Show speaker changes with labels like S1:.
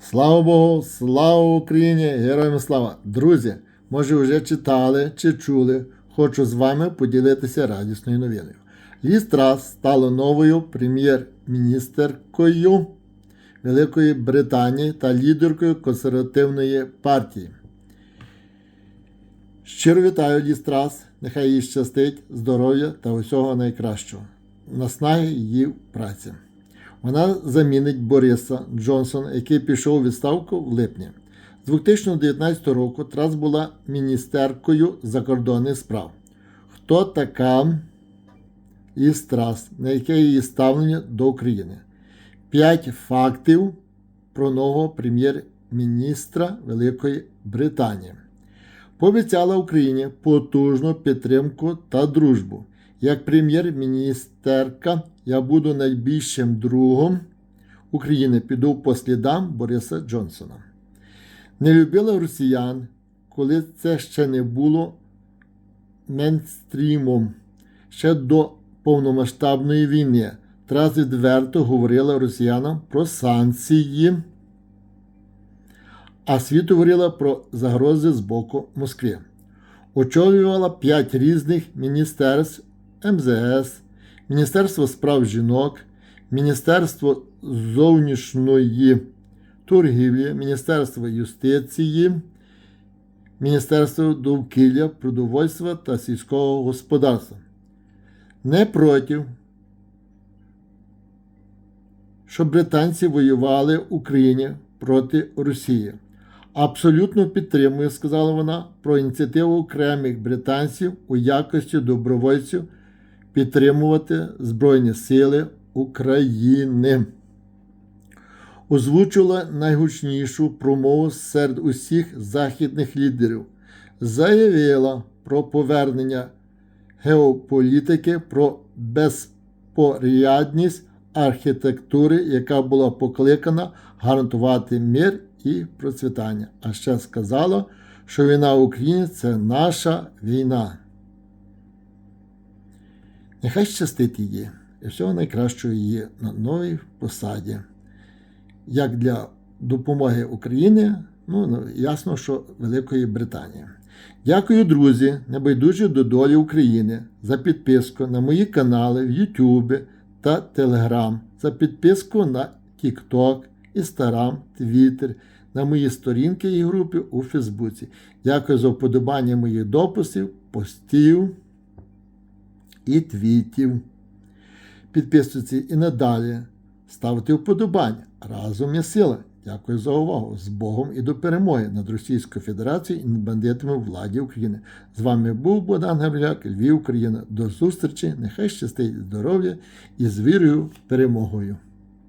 S1: Слава Богу, слава Україні, героям слава! Друзі, може вже читали чи чули, хочу з вами поділитися радісною новиною. Ліз Трас стала новою прем'єр-міністеркою Великої Британії та лідеркою консервативної партії. Щиро вітаю Ліз Трас, нехай їй щастить, здоров'я та усього найкращого. Наснаги її праці. Вона замінить Бориса Джонсона, який пішов у відставку в липні. З 2019 року Трас була міністеркою закордонних справ. Хто така Ліз Трас, на яке її ставлення до України? П'ять фактів про нового прем'єр-міністра Великої Британії. Пообіцяла Україні потужну підтримку та дружбу. Як прем'єр-міністерка я буду найбільшим другом України, піду по слідам Бориса Джонсона. Не любила росіян, коли це ще не було мейнстрімом. Ще до повномасштабної війни Трас відверто говорила росіянам про санкції, а світу говорила про загрози з боку Москви. Очолювала п'ять різних міністерств МЗС, Міністерство справ жінок, Міністерство зовнішньої торгівлі, Міністерство юстиції, Міністерство довкілля, продовольства та сільського господарства. Не проти, щоб британці воювали в Україні проти Росії. Абсолютно підтримую, сказала вона, про ініціативу окремих британців у якості добровольців підтримувати Збройні Сили України. Озвучила найгучнішу промову серед усіх західних лідерів. Заявила про повернення геополітики, про безпорядність архітектури, яка була покликана гарантувати мир і процвітання. А ще сказала, що війна в Україні це наша війна. Нехай щастить її і всього найкращого її на новій посаді. Як для допомоги Україні, ну, ну ясно, що Великої Британії. Дякую, друзі, небайдужі до долі України за підписку на мої канали в YouTube та Telegram, за підписку на TikTok, Instagram, Twitter, на мої сторінки і групи у Фейсбуці. Дякую за вподобання моїх дописів, постів і твітів. Підписуйтесь і надалі. Ставте вподобання. Разом є сила. Дякую за увагу. З Богом і до перемоги над Російською Федерацією і над бандитами владі України. З вами був Богдан Гавриляк, Львів, Україна. До зустрічі. Нехай щастить здоров'я і з вірою перемогою.